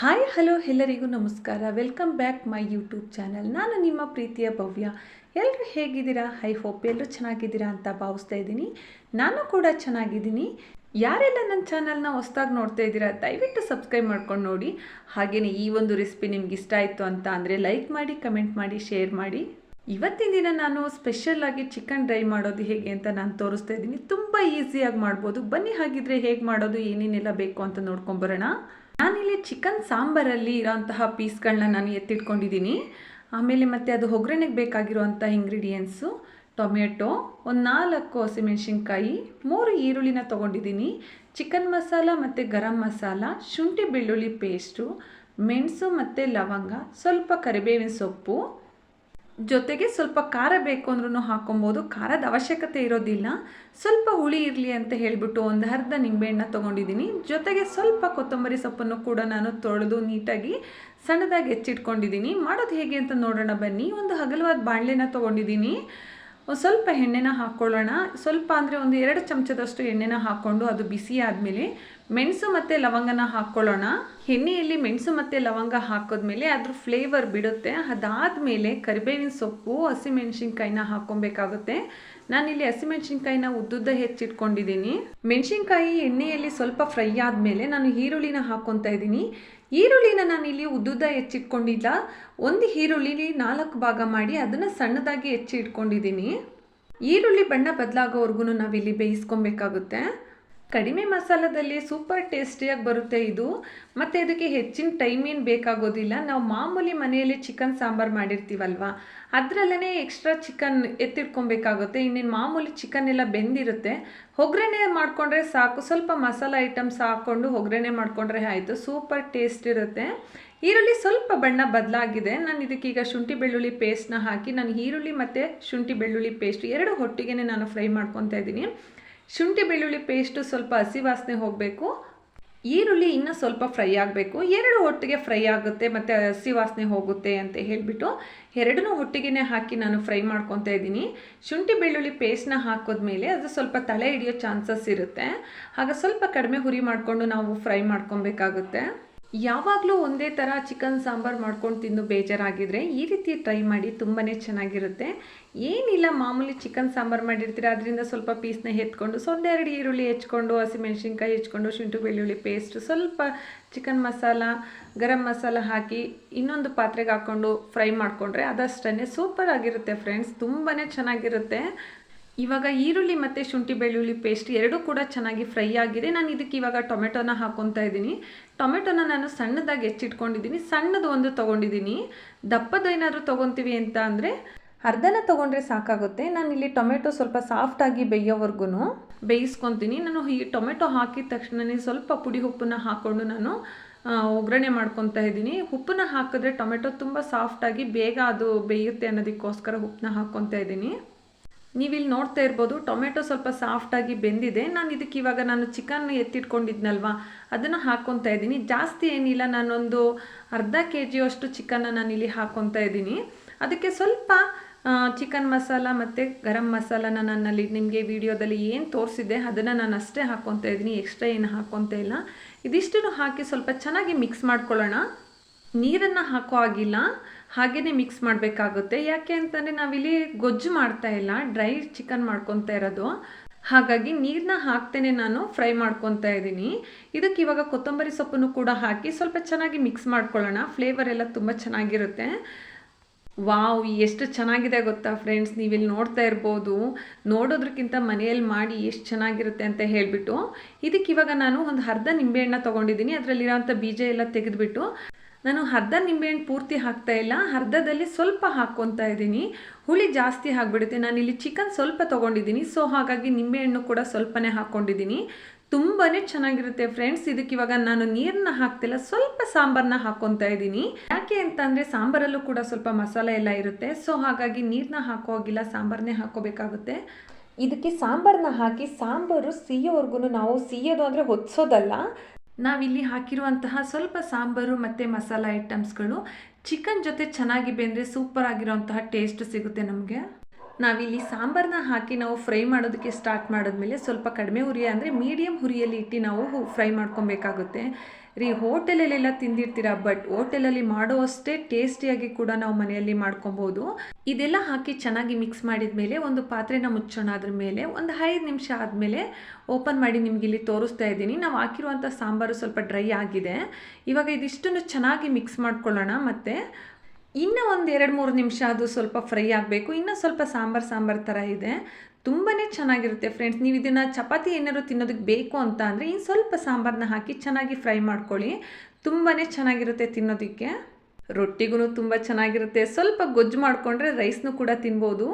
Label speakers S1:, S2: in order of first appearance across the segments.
S1: Hi, hello ಎಲ್ಲರಿಗೂ ನಮಸ್ಕಾರ. Welcome back my YouTube channel ನಾನು ನಿಮ್ಮ ಪ್ರೀತಿಯ ಭವ್ಯ. ಎಲ್ಲರೂ ಹೇಗಿದ್ದೀರಾ? ಹೈ ಹೋಪ್ ಎಲ್ಲರೂ ಚೆನ್ನಾಗಿದ್ದೀರಾ ಅಂತ ಭಾವಿಸ್ತಾ ಇದ್ದೀನಿ. ನಾನು ಕೂಡ ಚೆನ್ನಾಗಿದ್ದೀನಿ. ಯಾರೆಲ್ಲ ನನ್ನ ಚಾನಲ್ನ ಹೊಸ್ದಾಗಿ ನೋಡ್ತಾ ಇದ್ದೀರಾ, ದಯವಿಟ್ಟು ಸಬ್ಸ್ಕ್ರೈಬ್ ಮಾಡ್ಕೊಂಡು ನೋಡಿ. ಹಾಗೆಯೇ ಈ ಒಂದು ರೆಸಿಪಿ ನಿಮ್ಗೆ ಇಷ್ಟ ಆಯಿತು ಅಂತ ಅಂದರೆ ಲೈಕ್ ಮಾಡಿ ಕಮೆಂಟ್ ಮಾಡಿ ಶೇರ್ ಮಾಡಿ. ಇವತ್ತಿನ ದಿನ ನಾನು ಸ್ಪೆಷಲ್ ಆಗಿ ಚಿಕನ್ ಡ್ರೈ ಮಾಡೋದು ಹೇಗೆ ಅಂತ ನಾನು ತೋರಿಸ್ತಾ ಇದ್ದೀನಿ. ತುಂಬ ಈಸಿಯಾಗಿ ಮಾಡ್ಬೋದು. ಬನ್ನಿ, ಹಾಗಿದ್ರೆ ಹೇಗೆ ಮಾಡೋದು, ಏನೇನೆಲ್ಲ ಬೇಕು ಅಂತ ನೋಡ್ಕೊಂಬರೋಣ ನಾನಿಲ್ಲಿ ಚಿಕನ್ ಸಾಂಬಾರಲ್ಲಿ ಇರೋಂತಹ ಪೀಸ್ಗಳನ್ನ ನಾನು ಎತ್ತಿಟ್ಕೊಂಡಿದ್ದೀನಿ. ಆಮೇಲೆ ಮತ್ತೆ ಅದು ಒಗ್ಗರಣೆಗೆ ಬೇಕಾಗಿರುವಂಥ ಇಂಗ್ರೀಡಿಯೆಂಟ್ಸು ಟೊಮೆಟೊ ಒಂದು ನಾಲ್ಕು ಹಸಿಮೆಣಸಿನ್ಕಾಯಿ, ಮೂರು ಈರುಳ್ಳಿನ ತೊಗೊಂಡಿದ್ದೀನಿ. ಚಿಕನ್ ಮಸಾಲ ಮತ್ತು ಗರಂ ಮಸಾಲ, ಶುಂಠಿ ಬೆಳ್ಳುಳ್ಳಿ ಪೇಸ್ಟು, ಮೆಣಸು ಮತ್ತು ಲವಂಗ, ಸ್ವಲ್ಪ ಕರಿಬೇವಿನ ಸೊಪ್ಪು ಜೊತೆಗೆ ಸ್ವಲ್ಪ ಖಾರ ಬೇಕು ಅಂದ್ರೂ ಹಾಕೊಬೋದು ಖಾರದ ಅವಶ್ಯಕತೆ ಇರೋದಿಲ್ಲ. ಸ್ವಲ್ಪ ಹುಳಿ ಇರಲಿ ಅಂತ ಹೇಳಿಬಿಟ್ಟು ಒಂದು ಅರ್ಧ ನಿಂಬೆಹಣ್ಣ ತೊಗೊಂಡಿದ್ದೀನಿ. ಜೊತೆಗೆ ಸ್ವಲ್ಪ ಕೊತ್ತಂಬರಿ ಸೊಪ್ಪನ್ನು ಕೂಡ ನಾನು ತೊಳೆದು ನೀಟಾಗಿ ಸಣ್ಣದಾಗಿ ಹೆಚ್ಚಿಟ್ಕೊಂಡಿದ್ದೀನಿ. ಮಾಡೋದು ಹೇಗೆ ಅಂತ ನೋಡೋಣ ಬನ್ನಿ. ಒಂದು ಹಗಲವಾದ ಬಾಣಲೆನ ತೊಗೊಂಡಿದ್ದೀನಿ. ಸ್ವಲ್ಪ ಎಣ್ಣೆನ ಹಾಕ್ಕೊಳ್ಳೋಣ. ಸ್ವಲ್ಪ ಅಂದರೆ ಒಂದು ಎರಡು ಚಮಚದಷ್ಟು ಎಣ್ಣೆನ ಹಾಕ್ಕೊಂಡು ಅದು ಬಿಸಿ ಆದಮೇಲೆ ಮೆಣಸು ಮತ್ತು ಲವಂಗನ ಹಾಕ್ಕೊಳ್ಳೋಣ ಎಣ್ಣೆಯಲ್ಲಿ ಮೆಣಸು ಮತ್ತು ಲವಂಗ ಹಾಕಿದ್ಮೇಲೆ ಅದ್ರ ಫ್ಲೇವರ್ ಬಿಡುತ್ತೆ. ಅದಾದಮೇಲೆ ಕರಿಬೇವಿನ ಸೊಪ್ಪು, ಹಸಿಮೆಣ್ಸಿನ್ಕಾಯಿನ ಹಾಕ್ಕೊಬೇಕಾಗುತ್ತೆ. ನಾನಿಲ್ಲಿ ಹಸಿಮೆಣ್ಸಿನ್ಕಾಯಿನ ಉದ್ದುದ್ದ ಹೆಚ್ಚಿಟ್ಕೊಂಡಿದ್ದೀನಿ. ಮೆಣಸಿನ್ಕಾಯಿ ಎಣ್ಣೆಯಲ್ಲಿ ಸ್ವಲ್ಪ ಫ್ರೈ ಆದಮೇಲೆ ನಾನು ಈರುಳ್ಳಿನ ಹಾಕ್ಕೊತಾ ಇದ್ದೀನಿ. ಈರುಳ್ಳಿನ ನಾನಿಲ್ಲಿ ಉದ್ದುದ್ದ ಹೆಚ್ಚಿಟ್ಕೊಂಡಿಲ್ಲ. ಒಂದು ಈರುಳ್ಳಿ ನಾಲ್ಕು ಭಾಗ ಮಾಡಿ ಅದನ್ನು ಸಣ್ಣದಾಗಿ ಹೆಚ್ಚಿ ಇಟ್ಕೊಂಡಿದ್ದೀನಿ ಈರುಳ್ಳಿ ಬಣ್ಣ ಬದಲಾಗೋವರೆಗೂ ನಾವಿಲ್ಲಿ ಬೇಯಿಸ್ಕೊಬೇಕಾಗುತ್ತೆ. ಕಡಿಮೆ ಮಸಾಲದಲ್ಲಿ ಸೂಪರ್ ಟೇಸ್ಟಿಯಾಗಿ ಬರುತ್ತೆ ಇದು. ಮತ್ತು ಇದಕ್ಕೆ ಹೆಚ್ಚಿನ ಟೈಮ್ ಏನು ಬೇಕಾಗೋದಿಲ್ಲ. ನಾವು ಮಾಮೂಲಿ ಮನೆಯಲ್ಲಿ ಚಿಕನ್ ಸಾಂಬಾರು ಮಾಡಿರ್ತೀವಲ್ವ? ಅದರಲ್ಲೇ ಎಕ್ಸ್ಟ್ರಾ ಚಿಕನ್ ಎತ್ತಿಟ್ಕೊಬೇಕಾಗುತ್ತೆ. ಇನ್ನೇನು ಮಾಮೂಲಿ ಚಿಕನ್ ಎಲ್ಲ ಬೆಂದಿರುತ್ತೆ. ಒಗ್ಗರಣೆ ಮಾಡಿಕೊಂಡ್ರೆ ಸಾಕು. ಸ್ವಲ್ಪ ಮಸಾಲ ಐಟಮ್ಸ್ ಹಾಕ್ಕೊಂಡು ಒಗ್ಗರಣೆ ಮಾಡಿಕೊಂಡ್ರೆ ಆಯಿತು. ಸೂಪರ್ ಟೇಸ್ಟ್ ಇರುತ್ತೆ. ಈರುಳ್ಳಿ ಸ್ವಲ್ಪ ಬಣ್ಣ ಬದಲಾಗಿದೆ. ನಾನು ಇದಕ್ಕೀಗ ಶುಂಠಿ ಬೆಳ್ಳುಳ್ಳಿ ಪೇಸ್ಟ್ನ ಹಾಕಿ, ನಾನು ಈರುಳ್ಳಿ ಮತ್ತು ಶುಂಠಿ ಬೆಳ್ಳುಳ್ಳಿ ಪೇಸ್ಟ್ ಎರಡು ಹೊಟ್ಟಿಗೆ ನಾನು ಫ್ರೈ ಮಾಡ್ಕೊತಾ ಇದ್ದೀನಿ ಶುಂಠಿ ಬೆಳ್ಳುಳ್ಳಿ ಪೇಸ್ಟು ಸ್ವಲ್ಪ ಹಸಿ ವಾಸನೆ ಹೋಗಬೇಕು. ಈರುಳ್ಳಿ ಇನ್ನೂ ಸ್ವಲ್ಪ ಫ್ರೈ ಆಗಬೇಕು. ಎರಡು ಒಟ್ಟಿಗೆ ಫ್ರೈ ಆಗುತ್ತೆ, ಮತ್ತು ಹಸಿ ವಾಸನೆ ಹೋಗುತ್ತೆ ಅಂತ ಹೇಳಿಬಿಟ್ಟು ಎರಡನ್ನೂ ಒಟ್ಟಿಗೆ ಹಾಕಿ ನಾನು ಫ್ರೈ ಮಾಡ್ಕೊತಾ ಇದ್ದೀನಿ. ಶುಂಠಿ ಬೆಳ್ಳುಳ್ಳಿ ಪೇಸ್ಟ್ನ ಹಾಕೋದ್ಮೇಲೆ ಅದು ಸ್ವಲ್ಪ ತಲೆ ಹಿಡಿಯೋ ಚಾನ್ಸಸ್ ಇರುತ್ತೆ. ಆಗ ಸ್ವಲ್ಪ ಕಡಿಮೆ ಹುರಿ ಮಾಡಿಕೊಂಡು ನಾವು ಫ್ರೈ ಮಾಡ್ಕೊಬೇಕಾಗುತ್ತೆ. ಯಾವಾಗಲೂ ಒಂದೇ ಥರ ಚಿಕನ್ ಸಾಂಬಾರು ಮಾಡ್ಕೊಂಡು ತಿಂದು ಬೇಜಾರಾಗಿದ್ರೆ ಈ ರೀತಿ ಟ್ರೈ ಮಾಡಿ ತುಂಬಾ ಚೆನ್ನಾಗಿರುತ್ತೆ. ಏನಿಲ್ಲ, ಮಾಮೂಲಿ ಚಿಕನ್ ಸಾಂಬಾರು ಮಾಡಿರ್ತೀರ, ಅದರಿಂದ ಸ್ವಲ್ಪ ಪೀಸ್ನ ಎತ್ಕೊಂಡು ಒಂದೆರಡು ಈರುಳ್ಳಿ ಹೆಚ್ಕೊಂಡು, ಹಸಿಮೆಣ್ಸಿನ್ಕಾಯಿ ಹೆಚ್ಕೊಂಡು, ಶುಂಠಿ, ಬೆಳ್ಳುಳ್ಳಿ ಪೇಸ್ಟ್ ಸ್ವಲ್ಪ ಚಿಕನ್ ಮಸಾಲ, ಗರಂ ಮಸಾಲ ಹಾಕಿ ಇನ್ನೊಂದು ಪಾತ್ರೆಗೆ ಹಾಕ್ಕೊಂಡು ಫ್ರೈ ಮಾಡಿಕೊಂಡ್ರೆ ಅದಷ್ಟೇ ಸೂಪರ್ ಆಗಿರುತ್ತೆ ಫ್ರೆಂಡ್ಸ್ ತುಂಬಾ ಚೆನ್ನಾಗಿರುತ್ತೆ. ಇವಾಗ ಈರುಳ್ಳಿ ಮತ್ತು ಶುಂಠಿ ಬೆಳ್ಳುಳ್ಳಿ ಪೇಸ್ಟ್ ಎರಡೂ ಕೂಡ ಚೆನ್ನಾಗಿ ಫ್ರೈ ಆಗಿದೆ. ನಾನು ಇದಕ್ಕೆ ಇವಾಗ ಟೊಮೆಟೊನ ಹಾಕ್ಕೊತಾ ಇದ್ದೀನಿ. ಟೊಮೆಟೊನ ನಾನು ಸಣ್ಣದಾಗಿ ಹೆಚ್ಚಿಟ್ಕೊಂಡಿದ್ದೀನಿ. ಸಣ್ಣದು ಒಂದು ತೊಗೊಂಡಿದ್ದೀನಿ. ದಪ್ಪದ ಏನಾದರೂ ತೊಗೊತೀವಿ ಅಂತ ಅಂದರೆ ಅರ್ಧನ ತೊಗೊಂಡ್ರೆ ಸಾಕಾಗುತ್ತೆ. ನಾನು ಇಲ್ಲಿ ಟೊಮೆಟೊ ಸ್ವಲ್ಪ ಸಾಫ್ಟಾಗಿ ಬೇಯೋವರೆಗೂ ಬೇಯಿಸ್ಕೊತೀನಿ. ನಾನು ಈ ಟೊಮೆಟೊ ಹಾಕಿದ ತಕ್ಷಣನೇ ಸ್ವಲ್ಪ ಪುಡಿ ಉಪ್ಪನ್ನ ಹಾಕ್ಕೊಂಡು ನಾನು ಒಗ್ಗರಣೆ ಮಾಡ್ಕೊತಾ ಇದ್ದೀನಿ. ಉಪ್ಪನ್ನ ಹಾಕಿದ್ರೆ ಟೊಮೆಟೊ ತುಂಬ ಸಾಫ್ಟಾಗಿ ಬೇಗ ಅದು ಬೇಯುತ್ತೆ ಅನ್ನೋದಕ್ಕೋಸ್ಕರ ಉಪ್ಪನ್ನ ಹಾಕ್ಕೊತಾ ಇದ್ದೀನಿ. ನೀವಿಲ್ಲಿ ನೋಡ್ತಾ ಇರ್ಬೋದು, ಟೊಮೆಟೊ ಸ್ವಲ್ಪ ಸಾಫ್ಟಾಗಿ ಬೆಂದಿದೆ. ನಾನು ಇದಕ್ಕೆ ಇವಾಗ ನಾನು ಚಿಕನ್ ಎತ್ತಿಟ್ಕೊಂಡಿದ್ನಲ್ವಾ, ಅದನ್ನು ಹಾಕ್ಕೊತಾ ಇದ್ದೀನಿ. ಜಾಸ್ತಿ ಏನಿಲ್ಲ, ನಾನೊಂದು ಅರ್ಧ ಕೆ ಜಿಯಷ್ಟು ಚಿಕನ್ನ ಇಲ್ಲಿ ಹಾಕ್ಕೊತಾ ಇದ್ದೀನಿ. ಅದಕ್ಕೆ ಸ್ವಲ್ಪ ಚಿಕನ್ ಮಸಾಲ ಮತ್ತು ಗರಂ ಮಸಾಲನ ನನ್ನಲ್ಲಿ ನಿಮಗೆ ವಿಡಿಯೋದಲ್ಲಿ ಏನು ತೋರಿಸಿದೆ ಅದನ್ನು ನಾನು ಅಷ್ಟೇ ಹಾಕ್ಕೊತಾ ಇದ್ದೀನಿ, ಎಕ್ಸ್ಟ್ರಾ ಏನು ಹಾಕ್ಕೊತಾ ಇಲ್ಲ. ಇದಿಷ್ಟನ್ನು ಹಾಕಿ ಸ್ವಲ್ಪ ಚೆನ್ನಾಗಿ ಮಿಕ್ಸ್ ಮಾಡ್ಕೊಳ್ಳೋಣ. ನೀರನ್ನು ಹಾಕೋ ಆಗಿಲ್ಲ ಹಾಗೇ ಮಿಕ್ಸ್ ಮಾಡಬೇಕಾಗುತ್ತೆ. ಯಾಕೆ ಅಂತಂದರೆ ನಾವಿಲ್ಲಿ ಗೊಜ್ಜು ಮಾಡ್ತಾ ಇಲ್ಲ ಡ್ರೈ ಚಿಕನ್ ಮಾಡ್ಕೊತಾ ಇರೋದು. ಹಾಗಾಗಿ ನೀರನ್ನ ಹಾಕ್ತೇನೆ ನಾನು ಫ್ರೈ ಮಾಡ್ಕೊತಾ ಇದ್ದೀನಿ. ಇದಕ್ಕೆ ಇವಾಗ ಕೊತ್ತಂಬರಿ ಸೊಪ್ಪನ್ನು ಕೂಡ ಹಾಕಿ ಸ್ವಲ್ಪ ಚೆನ್ನಾಗಿ ಮಿಕ್ಸ್ ಮಾಡ್ಕೊಳ್ಳೋಣ. ಫ್ಲೇವರ್ ಎಲ್ಲ ತುಂಬ ಚೆನ್ನಾಗಿರುತ್ತೆ. ವಾವ್, ಎಷ್ಟು ಚೆನ್ನಾಗಿದೆ ಗೊತ್ತಾ ಫ್ರೆಂಡ್ಸ್ ನೀವಿಲ್ಲಿ ನೋಡ್ತಾ ಇರ್ಬೋದು. ನೋಡೋದ್ರಕ್ಕಿಂತ ಮನೆಯಲ್ಲಿ ಮಾಡಿ ಎಷ್ಟು ಚೆನ್ನಾಗಿರುತ್ತೆ ಅಂತ ಹೇಳಿಬಿಟ್ಟು. ಇದಕ್ಕಿವಾಗ ನಾನು ಒಂದು ಅರ್ಧ ನಿಂಬೆಹಣ್ಣ ತೊಗೊಂಡಿದ್ದೀನಿ. ಅದರಲ್ಲಿರೋಂಥ ಬೀಜ ಎಲ್ಲ ತೆಗೆದುಬಿಟ್ಟು ನಾನು ಅರ್ಧ ನಿಂಬೆಹಣ್ಣು ಪೂರ್ತಿ ಹಾಕ್ತಾ ಇಲ್ಲ, ಅರ್ಧದಲ್ಲಿ ಸ್ವಲ್ಪ ಹಾಕ್ಕೊತಾ ಇದ್ದೀನಿ. ಹುಳಿ ಜಾಸ್ತಿ ಆಗಿಬಿಡುತ್ತೆ. ನಾನಿಲ್ಲಿ ಚಿಕನ್ ಸ್ವಲ್ಪ ತೊಗೊಂಡಿದ್ದೀನಿ. ಸೊ ಹಾಗಾಗಿ ನಿಂಬೆಹಣ್ಣು ಕೂಡ ಸ್ವಲ್ಪನೇ ಹಾಕ್ಕೊಂಡಿದ್ದೀನಿ. ತುಂಬಾ ಚೆನ್ನಾಗಿರುತ್ತೆ ಫ್ರೆಂಡ್ಸ್ ಇದಕ್ಕೆ ಇವಾಗ ನಾನು ನೀರನ್ನ ಹಾಕ್ತಿಲ್ಲ, ಸ್ವಲ್ಪ ಸಾಂಬಾರನ್ನ ಹಾಕ್ಕೊತಾ ಇದ್ದೀನಿ. ಯಾಕೆ ಅಂತಂದರೆ ಸಾಂಬಾರಲ್ಲೂ ಕೂಡ ಸ್ವಲ್ಪ ಮಸಾಲೆ ಎಲ್ಲ ಇರುತ್ತೆ. ಸೊ ಹಾಗಾಗಿ ನೀರನ್ನ ಹಾಕೋ ಹಾಗಿಲ್ಲ ಸಾಂಬಾರನ್ನೇ ಹಾಕೋಬೇಕಾಗುತ್ತೆ ಇದಕ್ಕೆ ಸಾಂಬಾರನ್ನ ಹಾಕಿ ಸಾಂಬಾರು ಸಿಯೋವರೆಗೂ ನಾವು ಸಿಯೋದು ಅಂದರೆ ಹೊತ್ಸೋದಲ್ಲ. ನಾವಿಲ್ಲಿ ಹಾಕಿರುವಂತಹ ಸ್ವಲ್ಪ ಸಾಂಬಾರು ಮತ್ತು ಮಸಾಲ ಐಟಮ್ಸ್ಗಳು ಚಿಕನ್ ಜೊತೆ ಚೆನ್ನಾಗಿ ಬೆಂದರೆ ಸೂಪರ್ ಆಗಿರೋಂತಹ ಟೇಸ್ಟ್ ಸಿಗುತ್ತೆ ನಮಗೆ. ನಾವಿಲ್ಲಿ ಸಾಂಬಾರನ್ನ ಹಾಕಿ ನಾವು ಫ್ರೈ ಮಾಡೋದಕ್ಕೆ ಸ್ಟಾರ್ಟ್ ಮಾಡಿದ್ಮೇಲೆ ಸ್ವಲ್ಪ ಕಡಿಮೆ ಹುರಿಯ ಅಂದರೆ ಮೀಡಿಯಮ್ ಹುರಿಯಲ್ಲಿ ಇಟ್ಟು ನಾವು ಫ್ರೈ ಮಾಡ್ಕೊಬೇಕಾಗುತ್ತೆ. ರೀ, ಹೋಟೆಲಲ್ಲೆಲ್ಲ ತಿಂದಿರ್ತೀರ? ಬಟ್ ಹೋಟೆಲಲ್ಲಿ ಮಾಡುವಷ್ಟೇ ಟೇಸ್ಟಿಯಾಗಿ ಕೂಡ ನಾವು ಮನೆಯಲ್ಲಿ ಮಾಡ್ಕೊಬೋದು. ಇದೆಲ್ಲ ಹಾಕಿ ಚೆನ್ನಾಗಿ ಮಿಕ್ಸ್ ಮಾಡಿದ ಮೇಲೆ ಒಂದು ಪಾತ್ರೆನ ಮುಚ್ಚೋಣ ಅದ್ರ ಮೇಲೆ ಒಂದು ಐದು ನಿಮಿಷ ಆದಮೇಲೆ ಓಪನ್ ಮಾಡಿ ನಿಮ್ಗೆ ಇಲ್ಲಿ ತೋರಿಸ್ತಾ ಇದ್ದೀನಿ. ನಾವು ಹಾಕಿರುವಂಥ ಸಾಂಬಾರು ಸ್ವಲ್ಪ ಡ್ರೈ ಆಗಿದೆ. ಇವಾಗ ಇದಿಷ್ಟನ್ನು ಚೆನ್ನಾಗಿ ಮಿಕ್ಸ್ ಮಾಡ್ಕೊಳ್ಳೋಣ ಮತ್ತು ಇನ್ನೂ ಒಂದು ಎರಡು ಮೂರು ನಿಮಿಷ ಅದು ಸ್ವಲ್ಪ ಫ್ರೈ ಆಗಬೇಕು. ಇನ್ನೂ ಸ್ವಲ್ಪ ಸಾಂಬಾರು ಸಾಂಬಾರು ಥರ ಇದೆ. ತುಂಬಾ ಚೆನ್ನಾಗಿರುತ್ತೆ ಫ್ರೆಂಡ್ಸ್ ನೀವು ಇದನ್ನು ಚಪಾತಿ ಏನಾದ್ರು ತಿನ್ನೋದಕ್ಕೆ ಬೇಕು ಅಂತ ಅಂದರೆ ಇನ್ನು ಸ್ವಲ್ಪ ಸಾಂಬಾರನ್ನ ಹಾಕಿ ಚೆನ್ನಾಗಿ ಫ್ರೈ ಮಾಡ್ಕೊಳ್ಳಿ. ತುಂಬಾ ಚೆನ್ನಾಗಿರುತ್ತೆ ತಿನ್ನೋದಕ್ಕೆ. ರೊಟ್ಟಿಗೂ ತುಂಬ ಚೆನ್ನಾಗಿರುತ್ತೆ. ಸ್ವಲ್ಪ ಗೊಜ್ಜು ಮಾಡಿಕೊಂಡ್ರೆ ರೈಸ್ನು ಕೂಡ ತಿನ್ಬೋದು.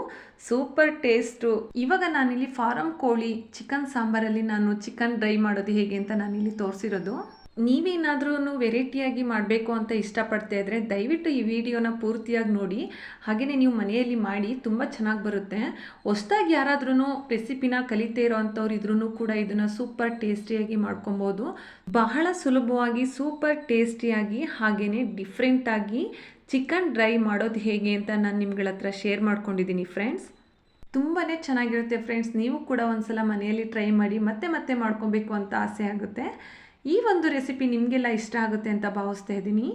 S1: ಸೂಪರ್ ಟೇಸ್ಟು ಇವಾಗ ನಾನಿಲ್ಲಿ ಫಾರಮ್ ಕೋಳಿ ಚಿಕನ್ ಸಾಂಬಾರಲ್ಲಿ ನಾನು ಚಿಕನ್ ಡ್ರೈ ಮಾಡೋದು ಹೇಗೆ ಅಂತ ನಾನಿಲ್ಲಿ ತೋರಿಸಿರೋದು. ನೀವೇನಾದ್ರೂ ವೆರೈಟಿಯಾಗಿ ಮಾಡಬೇಕು ಅಂತ ಇಷ್ಟಪಡ್ತಾ ಇದ್ದರೆ ದಯವಿಟ್ಟು ಈ ವಿಡಿಯೋನ ಪೂರ್ತಿಯಾಗಿ ನೋಡಿ. ಹಾಗೆಯೇ ನೀವು ಮನೆಯಲ್ಲಿ ಮಾಡಿ ತುಂಬ ಚೆನ್ನಾಗಿ ಬರುತ್ತೆ. ಹೊಸ್ದಾಗಿ ಯಾರಾದ್ರೂ ರೆಸಿಪಿನ ಕಲಿತೇ ಇರೋ ಅಂಥವ್ರು ಇದ್ರೂ ಕೂಡ ಇದನ್ನು ಸೂಪರ್ ಟೇಸ್ಟಿಯಾಗಿ ಮಾಡ್ಕೊಬೋದು. ಬಹಳ ಸುಲಭವಾಗಿ ಸೂಪರ್ ಟೇಸ್ಟಿಯಾಗಿ ಹಾಗೆಯೇ ಡಿಫ್ರೆಂಟಾಗಿ ಚಿಕನ್ ಡ್ರೈ ಮಾಡೋದು ಹೇಗೆ ಅಂತ ನಾನು ನಿಮ್ಗಳ ಹತ್ರ ಶೇರ್ ಮಾಡ್ಕೊಂಡಿದ್ದೀನಿ ಫ್ರೆಂಡ್ಸ್ ತುಂಬಾ ಚೆನ್ನಾಗಿರುತ್ತೆ ಫ್ರೆಂಡ್ಸ್ ನೀವು ಕೂಡ ಒಂದ್ಸಲ ಮನೆಯಲ್ಲಿ ಟ್ರೈ ಮಾಡಿ ಮತ್ತೆ ಮತ್ತೆ ಮಾಡ್ಕೊಬೇಕು ಅಂತ ಆಸೆ ಆಗುತ್ತೆ. ಈ ಒಂದು ರೆಸಿಪಿ ನಿಮಗೆಲ್ಲ ಇಷ್ಟ ಆಗುತ್ತೆ ಅಂತ ಭಾವಿಸ್ತಾ ಇದ್ದೀನಿ.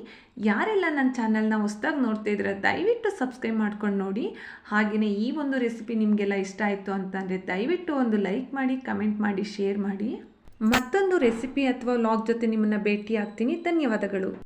S1: ಯಾರೆಲ್ಲ ನನ್ನ ಚಾನಲ್ನ ಹೊಸ್ದಾಗಿ ನೋಡ್ತಾ ಇದ್ರೆ ದಯವಿಟ್ಟು ಸಬ್ಸ್ಕ್ರೈಬ್ ಮಾಡ್ಕೊಂಡು ನೋಡಿ. ಹಾಗೆಯೇ ಈ ಒಂದು ರೆಸಿಪಿ ನಿಮಗೆಲ್ಲ ಇಷ್ಟ ಆಯಿತು ಅಂತಂದರೆ ದಯವಿಟ್ಟು ಒಂದು ಲೈಕ್ ಮಾಡಿ, ಕಮೆಂಟ್ ಮಾಡಿ, ಶೇರ್ ಮಾಡಿ. ಮತ್ತೊಂದು ರೆಸಿಪಿ ಅಥವಾ ವ್ಲಾಗ್ ಜೊತೆ ನಿಮ್ಮನ್ನು ಭೇಟಿ ಆಗ್ತೀನಿ ಧನ್ಯವಾದಗಳು.